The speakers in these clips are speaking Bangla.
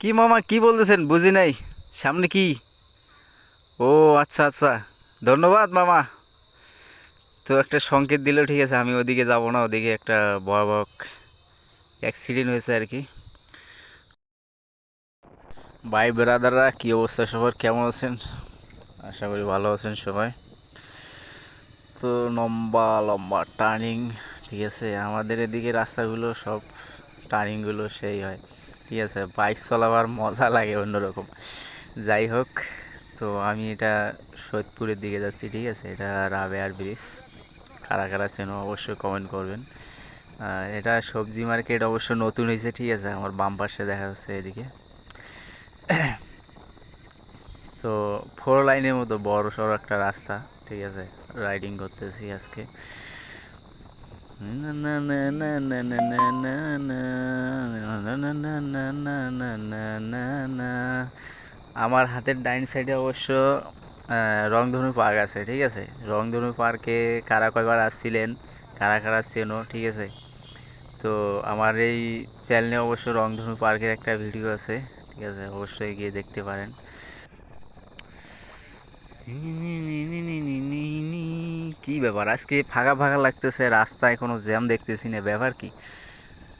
কি মামা, কি বলতেছেন? বুঝি নাই। সামনে কি? ও আচ্ছা আচ্ছা। ধন্যবাদ, মামা। তো একটা সংকেত দিলেও ঠিক আছে, আমি ওদিকে যাব না, ওদিকে একটা ভয়াবহ অ্যাক্সিডেন্ট হয়েছে আর কি। ভাই, ব্রাদাররা, কী অবস্থা সবার? কেমন আছেন? আশা করি ভালো আছেন সবাই। তো লম্বা লম্বা টার্নিং ঠিক আছে, আমাদের এদিকে রাস্তাগুলো সব টার্নিংগুলো সেই হয়। ঠিক আছে বাইক চালাবার মজা লাগে অন্যরকম। যাই হোক, তো আমি এটা সৈয়দপুরের দিকে যাচ্ছি, ঠিক আছে? এটা রাবেয়ার ব্রিজ কারা কারা চেনো অবশ্যই কমেন্ট করবেন। এটা সবজি মার্কেট অবশ্য নতুন হয়েছে, ঠিক আছে? আমার বাম পাশে দেখা যাচ্ছে এদিকে। তো ফোর লাইনের মতো বড় সড়ো একটা রাস্তা, ঠিক আছে? রাইডিং করতেছি আজকে। আমার হাতের ডাইন সাইডে অবশ্য রংধনু পার্ক আছে, ঠিক আছে? রংধনু পার্কে কারা কয়বার আসছিলেন? কারা কারা চেনো ঠিক আছে? তো আমার এই চ্যানেলে অবশ্য রংধনু পার্কের একটা ভিডিও আছে, ঠিক আছে? অবশ্যই গিয়ে দেখতে পারেন। কি ব্যাপার? আজকে ফাঁকা ফাঁকা লাগতেছে, রাস্তায় কোনো জ্যাম দেখতেছি না, ব্যাপার কি?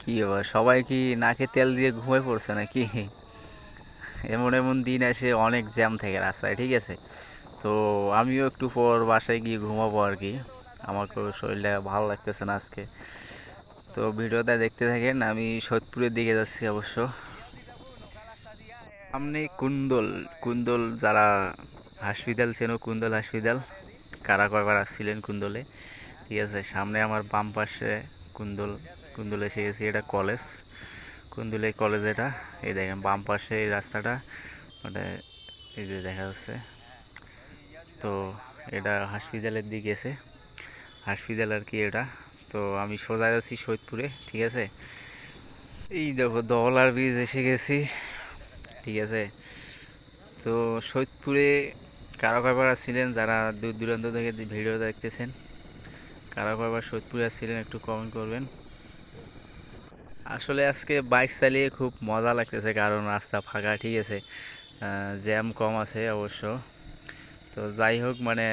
কি ব্যাপার? সবাই কি নাকে তেল দিয়ে ঘুমিয়ে পড়ছে নাকি? এমন এমন দিন আসে অনেক জ্যাম থাকে রাস্তায়, ঠিক আছে? তো আমিও একটু পর বাসায় গিয়ে ঘুমাবো আর কি। আমার আমাকেও শরীরটা ভালো লাগতেছে না আজকে। তো ভিডিওটা দেখতে থাকেন, আমি সোদপুরের দিকে যাচ্ছি অবশ্য। সামনে কুন্দল কুন্দল যারা হাসপাতাল চেনো কুন্দল হাসপাতাল কারা কয়বার আসছিলেন কুন্দলে? ঠিক আছে, সামনে আমার বাম পাশে কুন্দল, কুন্দলে এসে গেছি, এটা কলেজ। কুন্দলে কলেজ এটা। এই দেখেন, বাম পাশে এই রাস্তাটা, ওটা এই যে দেখা যাচ্ছে। তো এটা হসপিটালের দিকে এসে হসপিটাল আর কি এটা। তো আমি সোজা যাচ্ছি সৈয়দপুরে, ঠিক আছে? এই দেখো দহলার ব্রিজ এসে গেছি, ঠিক আছে? তো সৈয়দপুরে কারা কয়বার আসছিলেন? যারা দূর দূরান্ত থেকে ভিডিও দেখতেছেন, কারা কয়বার সৈয়দপুরে আসছিলেন একটু কমেন্ট করবেন। আসলে আজকে বাইক চালিয়ে খুব মজা লাগতেছে, কারণ রাস্তা ফাঁকা, ঠিক আছে? জ্যাম কম আছে অবশ্য। তো যাই হোক মানে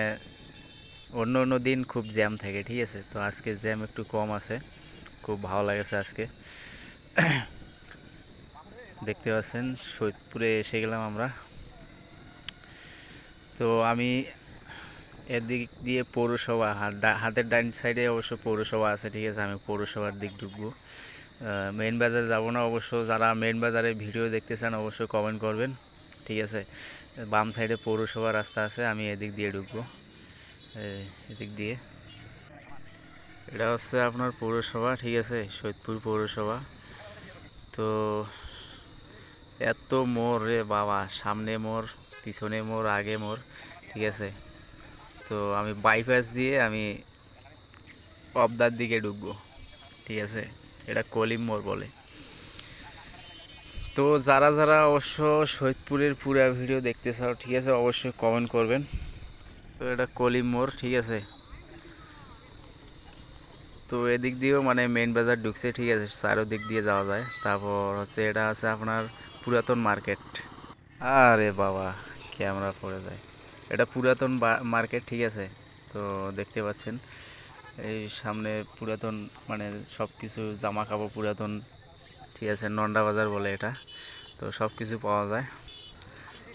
অন্য অন্য দিন খুব জ্যাম থাকে, ঠিক আছে? তো আজকে জ্যাম একটু কম আছে। খুব ভালো লাগেছে আজকে। দেখতে পাচ্ছেন সৈয়দপুরে এসে গেলাম আমরা। তো আমি এদিক দিয়ে পৌরসভা হাতের ডান সাইডে অবশ্য পৌরসভা আছে, ঠিক আছে, আমি পৌরসভার দিক ঢুকবো। মেন বাজার যাব না, অবশ্য যারা মেন বাজারে ভিডিও দেখতে চান অবশ্যই কমেন্ট করবেন, ঠিক আছে? বাম সাইডে পৌরসভা রাস্তা আছে, আমি এদিক দিয়ে ঢুকবো। এদিক দিয়ে। এটা হচ্ছে আপনার পৌরসভা, ঠিক আছে? সৈয়দপুর পৌরসভা। তো এত মোর রে বাবা, সামনে মোড়। পিছনে মোর, আগে মোর, ঠিক আছে? তো আমি বাইপাস দিয়ে আমি অবদার দিকে ঢুকবো, ঠিক আছে? এটা কলিম মোড় বলে। তো যারা যারা অবশ্য সৈয়দপুরের পুরা ভিডিও দেখতে চাও, ঠিক আছে? অবশ্যই কমেন্ট করবেন। তো এটা কলিম মোড়, ঠিক আছে? তো এদিক দিয়েও মানে মেইন বাজার ঢুকছে, ঠিক আছে? চারো দিক দিয়ে যাওয়া যায়। তারপর হচ্ছে এটা আছে আপনার পুরাতন মার্কেট আরে বাবা! ক্যামেরা পড়ে যায় এটা পুরাতন মার্কেট, ঠিক আছে? তো দেখতে পাচ্ছেন, এই সামনে পুরাতন মানে সব কিছু জামা কাপড় পুরাতন, ঠিক আছে, নন্ডা বাজার বলে এটা। তো সব কিছু পাওয়া যায়।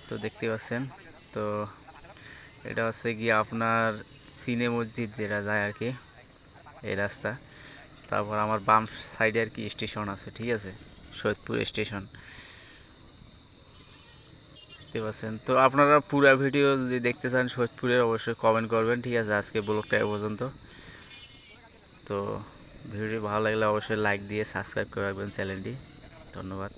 তো দেখতে পাচ্ছেন, তো এটা হচ্ছে গিয়ে আপনার সিনে মসজিদ যেটা যায় আর কি, এই রাস্তা। তারপর আমার বাম সাইডে আর কি স্টেশন আছে, ঠিক আছে? সৈয়দপুর স্টেশন। দেখতে পাচ্ছেন। তো আপনারা পুরো ভিডিও যদি দেখতে চান সৈদপুরের অবশ্যই কমেন্ট করবেন। ঠিক আছে, আজকে ব্লগটা এ পর্যন্ত। তো ভিডিও ভালো লাগলে অবশ্যই লাইক দিয়ে সাবস্ক্রাইব করে রাখবেন চ্যানেলটি। ধন্যবাদ।